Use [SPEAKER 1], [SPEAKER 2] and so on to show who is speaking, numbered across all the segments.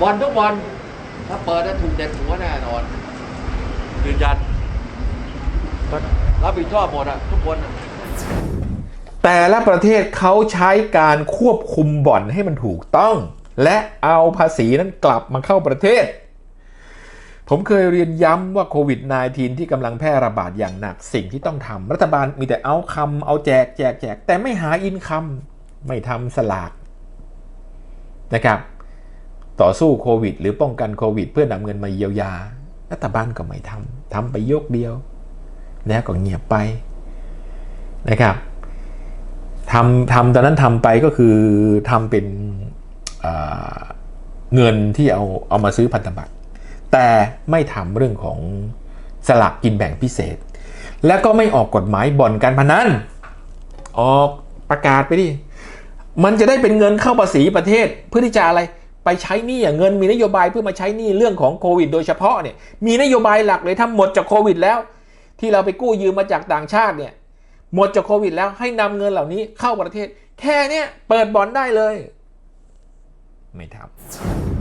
[SPEAKER 1] บอลทุกบอลถ้าเปิดแล้วถูกเด็ดหัวแน่นอนยืนยันรับผิดชอบหมดอะทุกคนอะ
[SPEAKER 2] แต่ละประเทศเขาใช้การควบคุมบ่อนให้มันถูกต้อง และเอาภาษีนั้นกลับมาเข้าประเทศ ผมเคยเรียนย้ำว่าโควิด -19 ที่กำลังแพร่ระบาดอย่างหนักสิ่งที่ต้องทำรัฐบาลมีแต่เอาคำเอาแจกแจกแจกแต่ไม่หาอินคัมไม่ทำสลากนะครับ ต่อสู้โควิด หรือป้องกันโควิด เพื่อนำเงินมาเยียวยา รัฐบาลก็ไม่ทำทำไปยกเดียว แล้วก็เงียบไปนะครับทำทำตอนนั้นทำไปก็คือทำเป็นเเงินที่เอาเอามาซื้อพันธบัตรแต่ไม่ทำเรื่องของสลากกินแบ่งพิเศษ แล้วก็ไม่ออกกฎหมายบ่อนการพนันออกประกาศไปดิมันจะได้เป็นเงินเข้าภาษีประเทศเพื่อที่จะอะไร ใช้หนี้อะเงินมีนโยบายเพื่อมาใช้หนี้เรื่องของโควิด โดยเฉพาะเนี่ยมีนโยบายหลักเลยถ้าหมดจากโควิดแล้ว ที่เราไปกู้ยืมมาจากต่างชาติเนี่ยหมดจากโควิดแล้วให้นำเงินเหล่านี้เข้าประเทศ แค่เนี้ยเปิดบ่อนได้เลย ไม่ทำ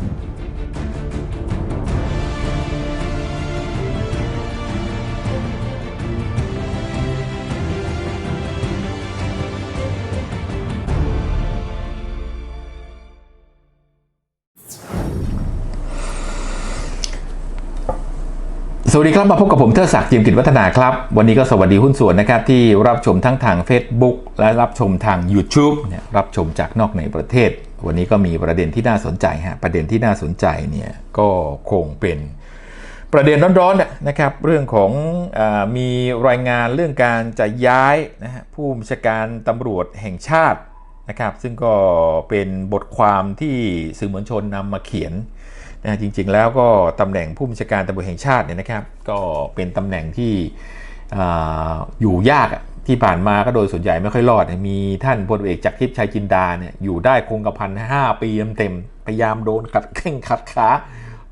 [SPEAKER 2] สวัสดีครับมาพบกับผมเทิดศักดิ์จิมกิจวัฒนาครับ วันนี้ก็สวัสดีหุ้นส่วนนะครับ ที่รับชมทั้งทาง Facebook และรับชมทาง YouTube เนี่ยรับชมจากนอกในประเทศ วันนี้ก็มีประเด็นที่น่าสนใจฮะประเด็นที่น่าสนใจเนี่ยก็คงเป็นประเด็นร้อนๆนะครับเรื่องของอมีรายงานเรื่องการจะย้ายนะฮะผู้บัญชาการตำรวจแห่งชาตินะครับ ซึ่งก็เป็นบทความที่สื่อมวลชนนำมาเขียน นะจริงๆแล้วก็ตำแหน่งผู้บัญชาการตำรวจแห่งชาติเนี่ยนะครับ ก็เป็นตำแหน่งที่ออยู่ยากที่ผ่านมาก็โดยส่วนใหญ่ไม่ค่อยรอด มีท่านพลเอกจักรทิพย์ชัยจินดาเนี่ยอยู่ได้คงกระพันห้าปีเต็มๆพยายามโดนขัดแข้งขัดขา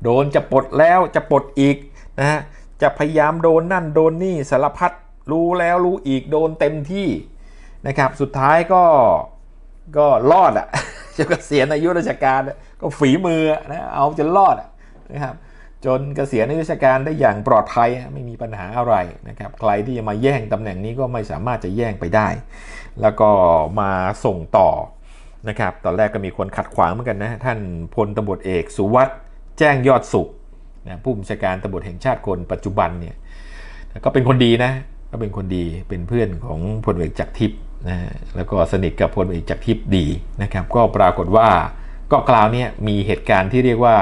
[SPEAKER 2] โดนจะปลดแล้วจะปลดอีกนะฮะจะพยายามโดนนั่นโดนนี่สารพัดรู้แล้วรู้อีกโดนเต็มที่นะครับ สุดท้ายก็ก็รอดอะจะเกษียณอายุราชการ ก็ฝีมือนะเอาจนรอดนะครับจนเกษียณอายุราชการได้อย่างปลอดภัยไม่มีปัญหาอะไรนะครับใครที่จะมาแย่งตำแหน่งนี้ก็ไม่สามารถจะแย่งไปได้ แล้วก็มาส่งต่อนะครับตอนแรกก็มีคนขัดขวางเหมือนกันนะท่านพลตำรวจเอกสุวัสด์แจ้งยอดสุขนะผู้บัญชาการตำรวจแห่งชาติคนปัจจุบันเนี่ยก็เป็นคนดีนะก็เป็นคนดีเป็นเพื่อนของพลเอกจักรทิพย์นะแล้วก็สนิทกับพลเอกจักรทิพย์ดีนะครับก็ปรากฏว่า ก็กล่าวเนี้ยมีเหตุการณ์ที่เรียกว่า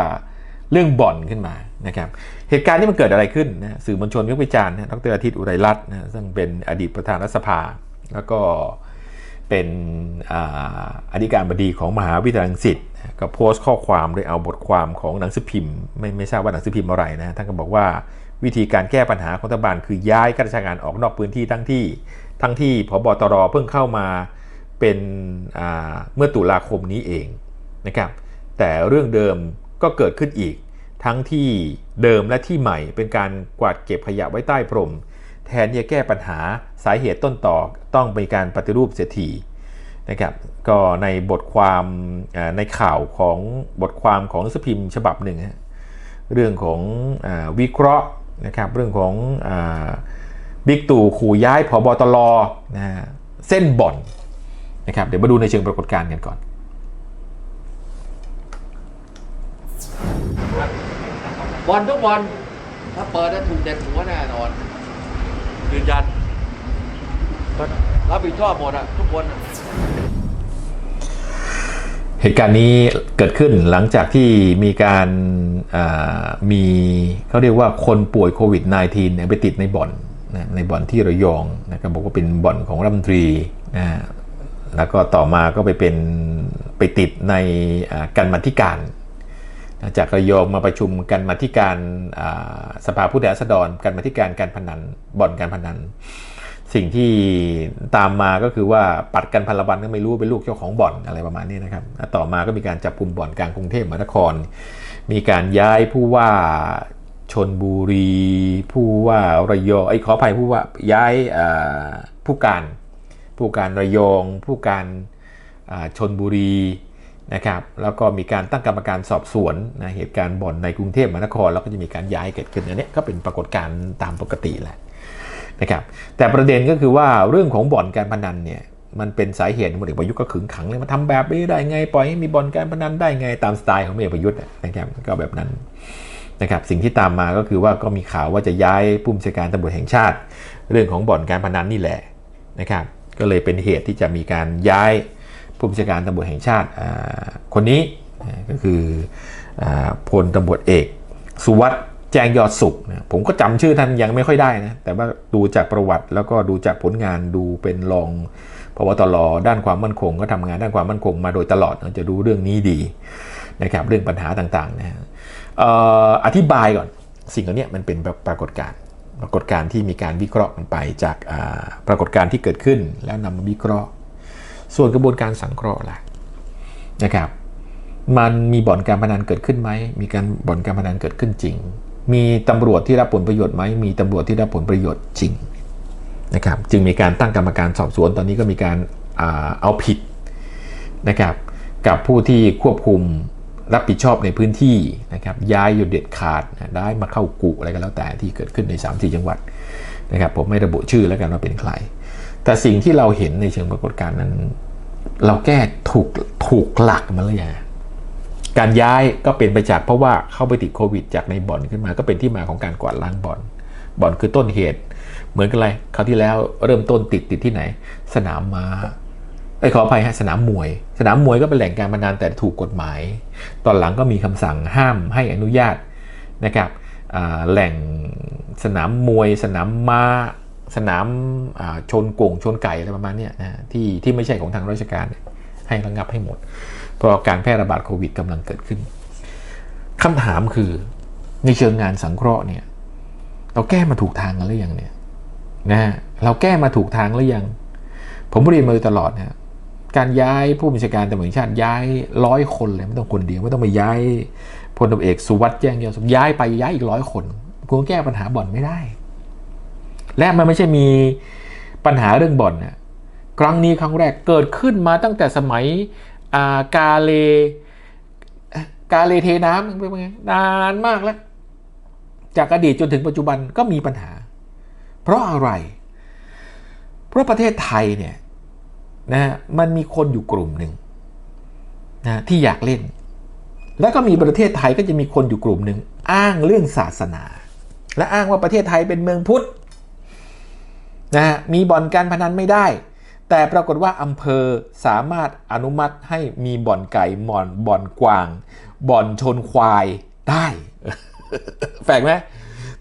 [SPEAKER 2] เรื่องบ่อนขึ้นมานะครับเหตุการณ์ที่มันเกิดอะไรขึ้นนะสื่อมวลชนวิพากษ์วิจารณ์นะดรอาทิตย์อุไรรัตน์นะซึ่งเป็นอดีตประธานรัฐสภา แล้วก็เป็นออธิการบดีของมหาวิทยาลัยรังสิตนะก็โพสต์ข้อความโดยเอาบทความของหนังสือพิมพ์ ไม่ไม่ทราบว่าหนังสือพิมพ์อะไรนะท่านก็บอกว่าวิธีการแก้ปัญหาของรัฐบาลคือย้ายข้าราชการออกนอกพื้นที่ทั้งที่ทั้งที่พบตรเพิ่งเข้ามาเป็นเมื่อตุลาคมนี้เอง นะครับแต่เรื่องเดิมก็เกิดขึ้นอีก ทั้งที่เดิมและที่ใหม่เป็นการกวาดเก็บขยะไว้ใต้พรม แทนที่จะแก้ปัญหาสาเหตุต้นต่อต้องเป็นการปฏิรูปเสียทีนะครับก็ในบทความในข่าวของบทความของนังสือพิมพ์ฉบับหนึ่งเรื่องของอวิเคราะห์นะครับเรื่องของอบิ๊กตู่ขู่ย้ายผบตรนะเส้นบ่อนนะครับเดี๋ยวมาดูในเชิงปรากฏการณ์กันก่อน
[SPEAKER 1] บอลทุกบอลถ้าเปิดแล้วถูกเด็ดหัวแน่นอนยืนยันรับผิดชอบหมดอะทุกคน
[SPEAKER 2] เหตุการณ์นี้เกิดขึ้นหลังจากที่มีการามีเขาเรียกว่าคนป่วยโควิด -19 เนี่ยไปติดในบ่อนนะในบ่อนที่ระยองนะครับบอกว่าเป็นบ่อนของรัฐมนตรีนะฮะแล้วก็ต่อมาก็ไปเป็นไปติดในการมาธิการ จากระยองมาประชุมกันมาที่การสภาผู้แทนราษฎรกันมาที่การการพนันบ่อนการพนัน สิ่งที่ตามมาก็คือว่าปัดกันพันละวันก็ไม่รู้เป็นลูกเจ้าของบ่อนอะไรประมาณนี้นะครับ ต่อมาก็มีการจับกลุ่มบ่อนกลางกรุงเทพมหานคร มีการย้ายผู้ว่าชนบุรี ผู้ว่าระยองไอ้ขออภัยผู้ว่าย้ายผู้การ ผู้การระยอง ผู้การชนบุรี นะครับแล้วก็มีการตั้งกรรมการสอบสวนนะเหตุการณ์บ่อนในกรุงเทพมหานคร แล้วก็จะมีการย้ายเกิดขึ้นอันนี้ก็เป็นปรากฏการณ์ตามปกติแหละนะครับแต่ประเด็นก็คือว่าเรื่องของบ่อนการพนันเนี่ยมันเป็นสาเหตุพลเอกประยุทธ์ก็ขึงขังเลยมาทำแบบนี้ได้ไงปล่อยให้มีบ่อนการพนันได้ไงตามสไตล์ของพลเอกประยุทธ์นะครับก็แบบนั้นนะครับสิ่งที่ตามมาก็คือว่าก็มีข่าวว่าจะย้ายผู้บัญชาการตำรวจแห่งชาติ เรื่องของบ่อนการพนันนี่แหละนะครับก็เลยเป็นเหตุที่จะมีการย้าย ผู้บัญชาการตำรวจแห่งชาติคนนี้ก็คืออพลตำรวจเอก สุวัสด์แจ้งยอดสุขนะผมก็จำชื่อท่านยังไม่ค่อยได้นะแต่ว่าดูจากประวัติแล้วก็ดูจากผลงานดูเป็นรองพบตรด้านความมั่นคง ก็ทำงานด้านความมั่นคงมาโดยตลอดจะรู้เรื่องนี้ดีนะครับเรื่องปัญหาต่างๆนะออธิบายก่อนสิ่งเหล่านี้มันเป็นปรากฏการณ์ปรากฏการณ์ที่มีการวิเคราะห์กันไปจากปรากฏการณ์ที่เกิดขึ้นแล้วนำมาวิเคราะห์ ส่วนกระบวนการสังเคราะห์ล่ะนะครับมันมีบ่อนการพนันเกิดขึ้นไหม มีการบ่อนการพนันเกิดขึ้นจริง มีตำรวจที่รับผลประโยชน์ไหม มีตำรวจที่รับผลประโยชน์จริงนะครับ จึงมีการตั้งกรรมการสอบสวน ตอนนี้ก็มีการอาเอาผิดนะครับ กับผู้ที่ควบคุมรับผิดชอบในพื้นที่นะครับย้ายอยู่เด็ดขาดนะได้มาเข้ากุอะไรก็แล้วแต่ที่เกิดขึ้นใน 3-4 จังหวัดนะครับ ผมไม่ระบุชื่อแล้วกันว่าเป็นใคร แต่สิ่งที่เราเห็นในเชิงปรากฏการณ์นั้น เราแก้ถูกถูกหลักมาแล้วยังการย้ายก็เป็นไปจากเพราะว่าเข้าไปติดโควิด จากในบ่อนขึ้นมาก็เป็นที่มาของการกวาดล้างบ่อน บ่อนคือต้นเหตุ เหมือนกันเลยคราวที่แล้วเริ่มต้นติดติดที่ไหน สนามม้าไอ้ขออภัยฮะสนามมวย สนามมวยก็เป็นแหล่งการพนันแต่ถูกกฎหมาย ตอนหลังก็มีคำสั่งห้ามให้อนุญาตนะครับแหล่งสนามมวย สนามม้า สนามชนกงชนไก่อะไรประมาณนี้นะที่ที่ไม่ใช่ของทางราชการให้ระงับให้หมด เพราะการแพร่ระบาดโควิดกำลังเกิดขึ้นคำถามคือในเชิงงานสังเคราะห์เนี่ยเราแก้มาถูกทางกันหรือยังเนี่ยนะฮะเราแก้มาถูกทางหรือยัง ผมเรียนมาตลอดนะการย้ายผู้บัญชาการตำรวจชาติย้ายร้อยคนเลยไม่ต้องคนเดียวไม่ต้องไปย้ายพลตำรวจเอกสุวัสด์แจ้งยอดสุย้ายไปย้ายอีกร้อยคนคุณแก้ปัญหาบ่อนไม่ได้ และมันไม่ใช่มีปัญหาเรื่องบ่อนนะครั้งนี้ครั้งแรกเกิดขึ้นมาตั้งแต่สมัยากาเล กาเลเทน้ำเป็นไงนานมากแล้ว จากอดีตจนถึงปัจจุบันก็มีปัญหา เพราะอะไร เพราะประเทศไทยเนี่ยนะฮะมันมีคนอยู่กลุ่มหนึ่งนะที่อยากเล่น แล้วก็มีประเทศไทยก็จะมีคนอยู่กลุ่มหนึ่งอ้างเรื่องศาสนา และอ้างว่าประเทศไทยเป็นเมืองพุทธ นะมีบ่อนการพนันไม่ได้ แต่ปรากฏว่าอำเภอสามารถอนุมัติให้มีบ่อนไก่บ่อนบ่อนกวาง บ่อนชนควายได้แปลกไหม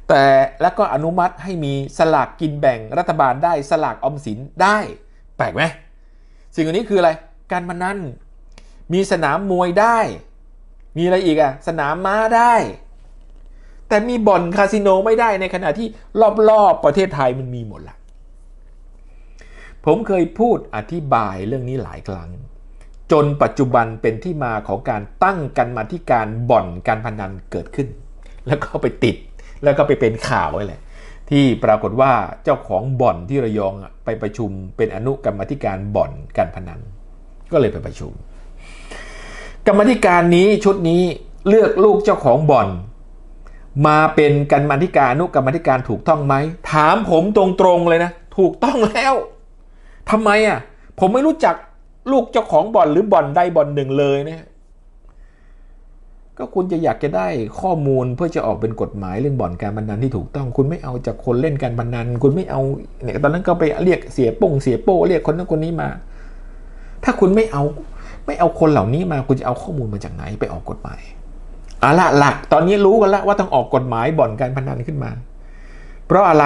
[SPEAKER 2] แต่แล้วก็อนุมัติให้มีสลากกินแบ่งรัฐบาลได้สลากออมสินได้ แปลกไหมสิ่งอันนี้คืออะไร การพนันมีสนามมวยได้ มีอะไรอีกอะสนามม้าได้ แต่มีบ่อนคาสิโนไม่ได้ในขณะที่รอบๆประเทศไทยมันมีหมดละ ผมเคยพูดอธิบายเรื่องนี้หลายครั้ง จนปัจจุบันเป็นที่มาของการตั้งกันมาที่การบ่อนการพนันเกิดขึ้น แล้วก็ไปติดแล้วก็ไปเป็นข่าวไว้แหละที่ปรากฏว่าเจ้าของบ่อนที่ระยองไปประชุมเป็นอนุกรรมธิการบ่อนการพนัน ก็เลยไปประชุม กรรมธิการนี้ชุดนี้เลือกลูกเจ้าของบ่อน มาเป็นกรรมธิการอนุกรรมธิการถูกต้องไหมถามผมตรงๆเลยนะ ถูกต้องแล้ว ทำไมอะ ผมไม่รู้จักลูกเจ้าของบ่อนหรือบ่อนใดบ่อนหนึ่งเลยเนี่ยก็คุณจะอยากจะได้ข้อมูลเพื่อจะออกเป็นกฎหมายเรื่องบ่อนการพนันที่ถูกต้อง คุณไม่เอาจากคนเล่นการพนัน คุณไม่เอาเนี่ยตอนนั้นก็ไปเรียกเสียโป้งเสียโป้เรียกคนนั้นคนนี้มา ถ้าคุณไม่เอา ไม่เอาคนเหล่านี้มาคุณจะเอาข้อมูลมาจากไหนไปออกกฎหมายเอาละหลักตอนนี้รู้กันแล้วว่าต้องออกกฎหมายบ่อนการพนันขึ้นมา เพราะอะไร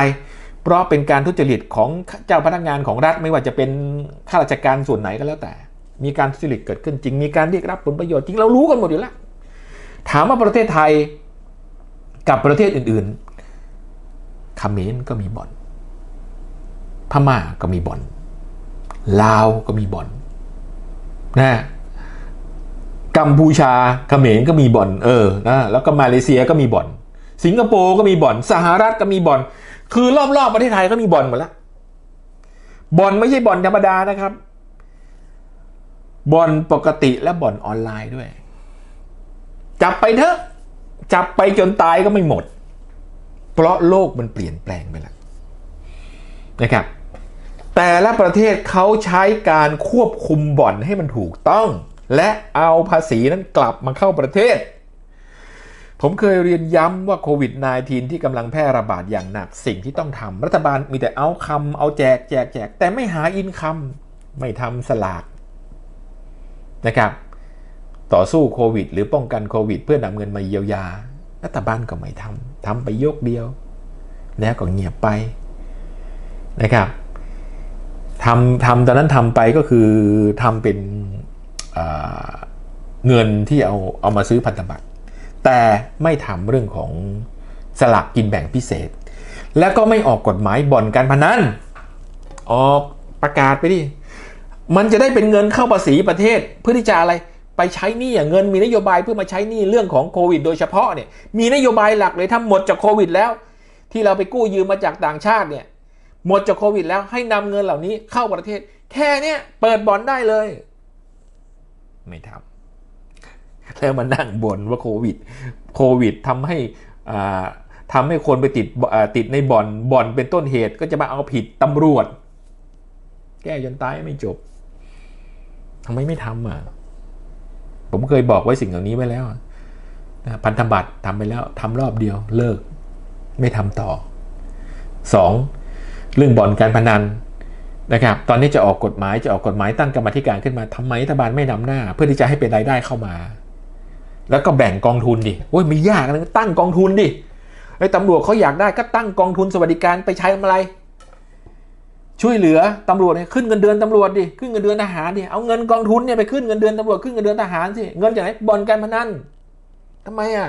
[SPEAKER 2] ราะเป็นการทุจริตของเจ้าพนักงานของรัฐไม่ว่าจะเป็นข้าราชการส่วนไหนก็แล้วแต่ มีการทุจริตเกิดขึ้นจริง มีการเรียกรับผลประโยชน์จริงเรารู้กันหมดอยู่แล้วถามว่าประเทศไทยกับประเทศอื่นๆเขมรก็มีบ่อน พม่าก็มีบ่อน ลาวก็มีบ่อนนะกัมพูชาเขมรก็มีบ่อน เออนะแล้วก็มาเลเซียก็มีบ่อน สิงคโปร์ก็มีบ่อน สหรัฐก็มีบ่อน คือรอบๆประเทศไทยก็มีบ่อนหมดแล้วบ่อนไม่ใช่บ่อนธรรมดานะครับบ่อนปกติและบ่อนออนไลน์ด้วย จับไปเถอะ จับไปจนตายก็ไม่หมด เพราะโลกมันเปลี่ยนแปลงไปแล้วนะครับ แต่ละประเทศเขาใช้การควบคุมบ่อนให้มันถูกต้อง และเอาภาษีนั้นกลับมาเข้าประเทศ ผมเคยเรียนย้ำว่าโควิด -19 ที่กำลังแพร่ระบาดอย่างหนักสิ่งที่ต้องทำรัฐบาลมีแต่เอาคำเอาแจกแจกแจกแต่ไม่หาอินคำไม่ทำสลากนะครับต่อสู้โควิด หรือป้องกันโควิด เพื่อนำเงินมาเยียวยา รัฐบาลก็ไม่ทำทำไปยกเดียว แล้วก็เงียบไปนะครับทำทำตอนนั้นทำไปก็คือทำเป็นเงินที่เอาเอามาซื้อพันธบัตร แต่ไม่ทำเรื่องของสลากกินแบ่งพิเศษ แล้วก็ไม่ออกกฎหมายบ่อนการพนันออกประกาศไปดิมันจะได้เป็นเงินเข้าภาษีประเทศเพื่อที่จะอะไรไปใช้หนี้อ่เงินมีนโยบายเพื่อมาใช้หนี้เรื่องของโควิด โดยเฉพาะเนี่ยมีนโยบายหลักเลยถ้าหมดจากโควิดแล้ว ที่เราไปกู้ยืมมาจากต่างชาติเนี่ยหมดจากโควิดแล้วให้นำเงินเหล่านี้เข้าประเทศ แค่เนี้ยเปิดบ่อนได้เลย ไม่ทำ แล้วมานั่งบ่นว่าโควิดโควิดทำให้ทำให้คนไปติดติดในบ่อนบ่อนเป็นต้นเหตุก็จะมาเอาผิดตำรวจ แก้จนตายไม่จบทำไมไม่ทำอะผมเคยบอกไว้สิ่งเหล่านี้ไว้แล้วนะพันธบัตรทำไปแล้วทำรอบเดียวเลิก ไม่ทำต่อสองเรื่องบ่อนการพนันนะครับ ตอนนี้จะออกกฎหมายจะออกกฎหมายตั้งกรรมธิการขึ้นมาทำไมรัฐบาลไม่นำหน้า เพื่อที่จะให้เป็นรายได้เข้ามา แล้วก็แบ่งกองทุนดิโอ้ยไม่ยากนะตั้งกองทุนดิไอ้ตำรวจเขาอยากได้ก็ตั้งกองทุนสวัสดิการไปใช้ทำอะไร ช่วยเหลือตำรวจเนี่ยขึ้นเงินเดือนตำรวจดิขึ้นเงินเดือนทหารดิเอาเงินกองทุนเนี่ยไปขึ้นเงินเดือนตำรวจขึ้นเงินเดือนทหารสิเงินจากไหนบ่อนการพนันทำไมอะ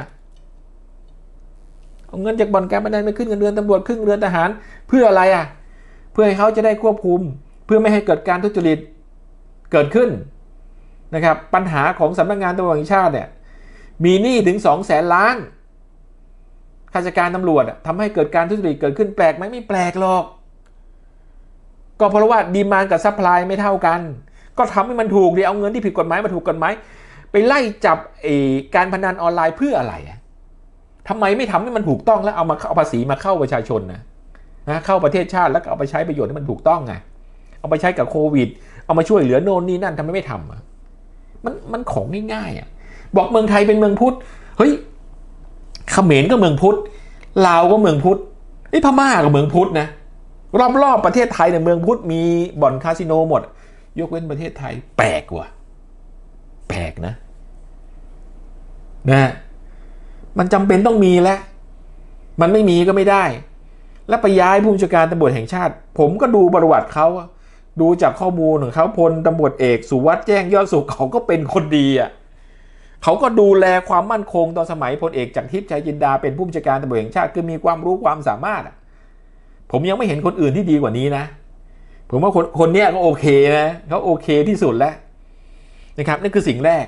[SPEAKER 2] เอาเงินจากบ่อนการพนันไปขึ้นเงินเดือนตำรวจขึ้นเงินเดือนทหาร เพื่ออะไรอะ เพื่อให้เขาจะได้ควบคุม เพื่อไม่ให้เกิดการทุจริตเกิดขึ้นนะครับ ปัญหาของสำนักงานตำรวจแห่งชาติเนี่ย มีหนี้ถึงสองแสนล้าน ข้าราชการตำรวจทำให้เกิดการทุจริตเกิดขึ้นแปลกไหมไม่แปลกหรอก ก็เพราะว่าดีมานกับซัพพลายไม่เท่ากัน ก็ทำให้มันถูกดิเอาเงินที่ผิดกฎหมายมาถูกกฎหมายไปไล่จับอการพนันออนไลน์เพื่ออะไรทำไมไม่ทำให้มันถูกต้องแล้วเอามาเอาภาษีมาเข้าประชาชนนะนะเข้าประเทศชาติแล้วก็เอาไปใช้ประโยชน์ให้มันถูกต้องไงเอาไปใช้กับโควิด เอามาช่วยเหลือโน่นนี่นั่นทำไมไม่ทำอะมันมันของง่ายๆอะ บอกเมืองไทยเป็นเมืองพุทธเฮ้ยเขมรก็เมืองพุทธลาวก็เมืองพุทธไอ้พม่าก็เมืองพุทธนะรอบๆประเทศไทยเนี่ยเมืองพุทธมีบ่อนคาสิโนหมด ยกเว้นประเทศไทย แปลกว่ะแปลกนะนะมันจำเป็นต้องมีแล้วมันไม่มีก็ไม่ได้ แล้วไปย้ายผู้บัญชาการตำรวจแห่งชาติ ผมก็ดูประวัติเขาดูจากข้อมูลของเขาพลตำรวจเอก สุวัสด์แจ้งยอดสุขเขาก็เป็นคนดีอะ เขาก็ดูแลความมั่นคงตอนสมัยพลเอกจากทิพย์ชัยจินดาเป็นผู้บัญชาการตำรวจแห่งชาติคือมีความรู้ความสามารถ ผมยังไม่เห็นคนอื่นที่ดีกว่านี้นะ ผมว่าคนคนเนี้ยก็โอเคนะเขาโอเคที่สุดแล้วนะครับนั่นคือสิ่งแรก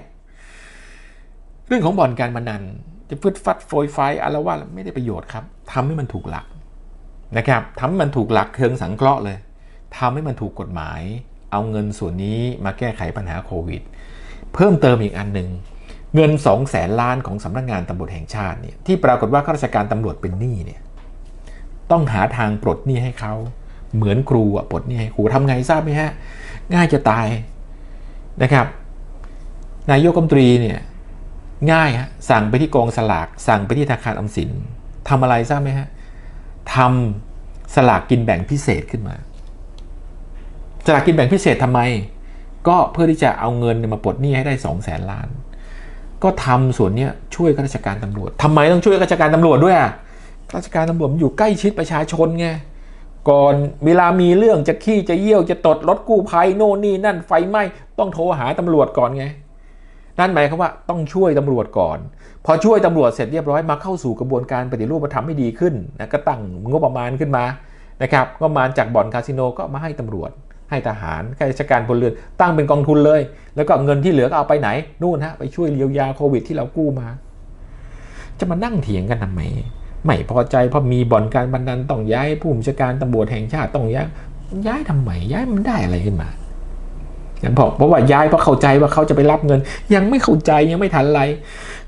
[SPEAKER 2] เรื่องของบ่อนการพนันจะฟึดฟัดโฟยไฟอารวาสไม่ได้ประโยชน์ครับทำให้มันถูกหลักนะครับทำให้มันถูกหลักเชิงสังเคราะห์เลยทำให้มันถูกกฎหมาย เอาเงินส่วนนี้มาแก้ไขปัญหาโควิด เพิ่มเติมอีกอันหนึ่ง เงิน2 0 0แสนล้านของสำนักงานตำรวจแห่งชาติเนี่ยที่ปรากฏว่าข้าราชการตำรวจเป็นหนี้เนี่ยต้องหาทางปลดหนี้ให้เขาเหมือนครูอะปลดหนี้ให้ครูทำไงทราบไหมฮะ ง่ายจะตายนะครับ นายกรัฐมนตรีเนี่ยง่ายฮะสั่งไปที่กองสลากสั่งไปที่ธนาคารออมสินทำอะไรทราบไหมฮะทำสลากกินแบ่งพิเศษขึ้นมา สลากกินแบ่งพิเศษทำไม ก็เพื่อที่จะเอาเงินมาปลดหนี้ให้ได้สองแสนล้าน ก็ทำส่วนนี้ช่วยข้าราชการตำรวจทำไมต้องช่วยข้าราชการตำรวจด้วยอะข้าราชการตำรวจมันอยู่ใกล้ชิดประชาชนไงก่อนเวลามีเรื่องจะขี้จะเยี่ยวจะตดรถกู้ภัยโน่นนี่นั่นไฟไหม้ต้องโทรหาตำรวจก่อนไง นั่นหมายความว่าต้องช่วยตำรวจก่อน พอช่วยตำรวจเสร็จเรียบร้อยมาเข้าสู่กระบวนการปฏิรูปมาทำให้ดีขึ้นนะก็ตั้งงบประมาณขึ้นมานะครับงบประมาณจากบ่อนคาสิโนก็มาให้ตำรวจ ให้ทหารข้าราชการพลเรือนตั้งเป็นกองทุนเลย แล้วก็เงินที่เหลือก็เอาไปไหนนู่นฮะไปช่วยเยียวยาโควิดที่เรากู้มา จะมานั่งเถียงกันทำไมไม่พอใจเพราะมีบ่อนการพนันต้องย้ายผู้บัญชาการตำรวจแห่งชาติต้องย้ายย้ายทำไมย้ายมันได้อะไรขึ้นมายังบอกเพราะว่าย้ายเพราะเข้าใจว่าเขาจะไปรับเงิน ยังไม่เข้าใจยังไม่ทันไร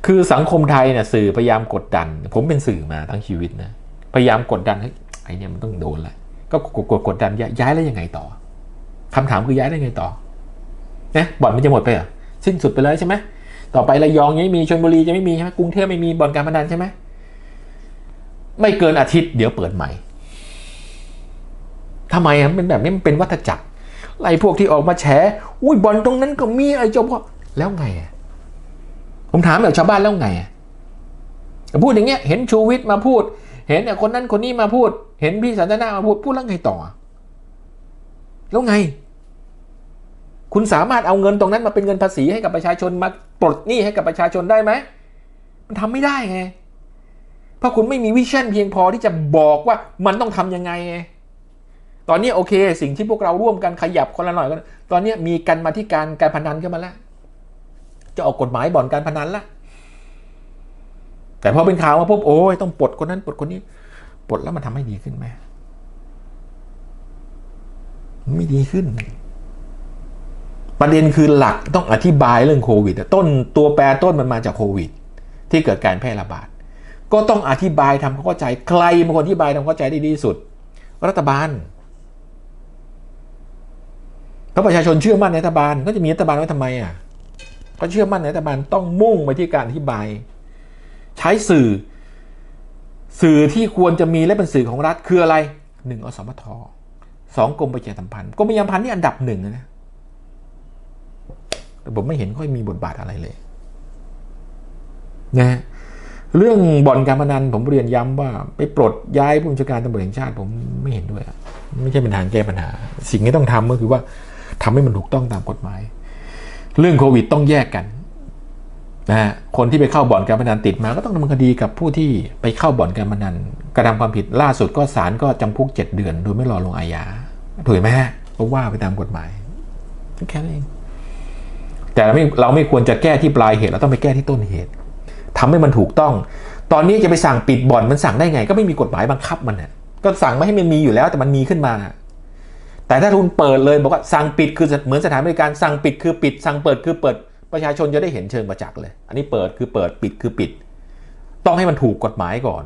[SPEAKER 2] คือสังคมไทยเนี่ยสื่อพยายามกดดัน ผมเป็นสื่อมาทั้งชีวิตนะพยายามกดดันให้ไอเนี่ยมันต้องโดนแหละก็กดกดดันย้ายแล้วยังไงต่อ คำถามคือย้ายได้ไงต่อนะบ่อนมันจะหมดไปเหรอสิ้นสุดไปเลยใช่ไหมต่อไประยองยังไม่มีชลบุรีจะไม่มีใช่ไหมกรุงเทพไม่มีบ่อนการพนันใช่ไหมไม่เกินอาทิตย์เดี๋ยวเปิดใหม่ทำไมอะมันเป็นแบบนี้มันเป็นวัฏจักรไอ้พวกที่ออกมาแฉอุ้ยบ่อนตรงนั้นก็มีไอ้เจ้าพ่อแล้วไงอะผมถามแบบชาวบ้านแล้วไงอะพูดอย่างเงี้ยเห็นชูวิทย์มาพูด เห็นเนี่ยคนนั้นคนนี้มาพูด เห็นพี่สันทนามาพูดพูดแล้วไงต่อ แล้วไง คุณสามารถเอาเงินตรงนั้นมาเป็นเงินภาษีให้กับประชาชนมาปลดหนี้ให้กับประชาชนได้ไหมมันทำไม่ได้ไง เพราะคุณไม่มีวิชั่นเพียงพอที่จะบอกว่ามันต้องทำยังไงไงตอนนี้โอเค สิ่งที่พวกเราร่วมกันขยับคนละหน่อยก็ตอนนี้มีกันมาที่การการพนันขึ้นมาแล้วจะออกกฎหมายบ่อนการพนันละแต่พอเป็นข่าวมาปุ๊บโอ้ยต้องปลดคนนั้นปลดคนนี้ปลดแล้วมันทำให้ดีขึ้นไหมไม่ดีขึ้น ประเด็นคือหลักต้องอธิบายเรื่องโควิดต้นตัวแปรต้นมันมาจากโควิด ที่เกิดการแพร่ระบาด ก็ต้องอธิบายทำความเข้าใจใครเป็นคนอธิบายทำความเข้าใจได้ดีที่สุด รัฐบาลเพราะประชาชนเชื่อมั่นในรัฐบาลก็จะมีรัฐบาลไว้ทำไมอะก็เชื่อมั่นในรัฐบาลต้องมุ่งไปที่การอธิบาย ใช้สื่อ สื่อที่ควรจะมีและเป็นสื่อของรัฐคืออะไรหนึ่งอสมทสองกรมประชาสัมพันธ์กรมประชาสัมพันธ์นี่อันดับหนึ่งนะ แต่ผมไม่เห็นค่อยมีบทบาทอะไรเลยนะเรื่องบ่อนการพนันผมเรียนย้ำว่า ไปปลดย้ายผู้บัญชาการตำรวจแห่งชาติผมไม่เห็นด้วยไม่ใช่เป็นทางแก้ปัญหา สิ่งที่ต้องทำก็คือว่าทำให้มันถูกต้องตามกฎหมาย เรื่องโควิดต้องแยกกันนะฮะคนที่ไปเข้าบ่อนการพนันติดมาก็ต้องดำเนินคดีกับผู้ที่ไปเข้าบ่อนการพนันกระทำความผิดล่าสุดก็ศาลก็จำคุกเจ็ดเดือน โดยไม่รอลงอาญาถูกไหมฮะก็ว่าไปตามกฎหมายแค่นั้นเอง แต่เราไม่เราไม่ควรจะแก้ที่ปลายเหตุเราต้องไปแก้ที่ต้นเหตุทำให้มันถูกต้อง ตอนนี้จะไปสั่งปิดบ่อนมันสั่งได้ไง ก็ไม่มีกฎหมายบังคับมันน่ะก็สั่งไม่ให้มันมีอยู่แล้วแต่มันมีขึ้นมา แต่ถ้าคุณเปิดเลยบอกว่าสั่งปิดคือเหมือนสถานบริการสั่งปิดคือปิด สั่งเปิดคือเปิดประชาชนจะได้เห็นเชิงประจักษ์เลย อันนี้เปิดคือเปิดปิดคือปิด ต้องให้มันถูกกฎหมายก่อน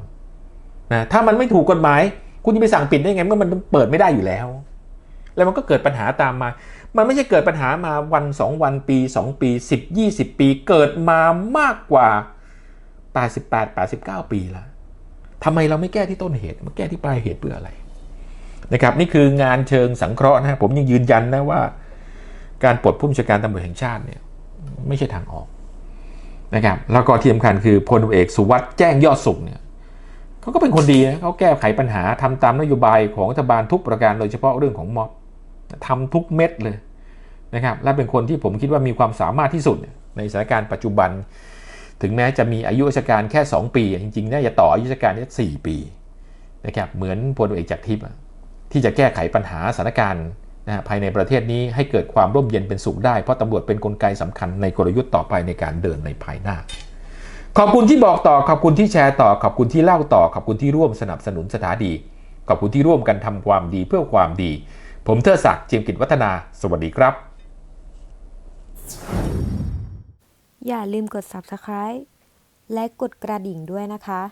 [SPEAKER 2] นะถ้ามันไม่ถูกกฎหมาย คุณจะไปสั่งปิดได้ไงเมื่อมันเปิดไม่ได้อยู่แล้ว แล้วมันก็เกิดปัญหาตามมา มันไม่ใช่เกิดปัญหามาวันสองวันปีสองปีสิบยี่สิบปี เกิดมามากกว่าแปดสิบแปดแปดสิบเก้าปีแล้วทำไมเราไม่แก้ที่ต้นเหตุมาแก้ที่ปลายเหตุเพื่ออะไรนะครับนี่คืองานเชิงสังเคราะห์นะผมยังยืนยันนะว่า การปลดผู้บัญชาการตำรวจแห่งชาติเนี่ยไม่ใช่ทางออกนะครับแล้วก็ที่สำคัญคือพลเอกสุวัสด์แจ้งยอดสุขเนี่ยเขาก็เป็นคนดีนะเขาแก้ไขปัญหาทำตามนโยบายของรัฐบาลทุกประการโดยเฉพาะเรื่องของม็อบ ทำทุกเม็ดเลยนะครับและเป็นคนที่ผมคิดว่ามีความสามารถที่สุดในสถานการณ์ปัจจุบัน ถึงแม้จะมีอายุราชการแค่ 2 ปี จริงๆน่าจะต่ออายุราชการได้สี่ปีนะครับเหมือนพลเอกจากรทิพย์ที่จะแก้ไขปัญหาสถานการณ์นะภายในประเทศนี้ให้เกิดความร่มเย็นเป็นสุขได้ เพราะตำรวจเป็นนกลไกสำคัญในกลยุทธ์ต่อไปในการเดินในภายหน้า ขอบคุณที่บอกต่อขอบคุณที่แชร์ต่อขอบคุณที่เล่าต่อขอบคุณที่ร่วมสนับสนุนสถานีขอบคุณที่ร่วมกันทำความดีเพื่อความดี ผมเทอศักดิ์เจียมกิจวัฒนา สวัสดีครับ
[SPEAKER 3] อย่าลืมกด subscribe และกดกระดิ่งด้วยนะคะ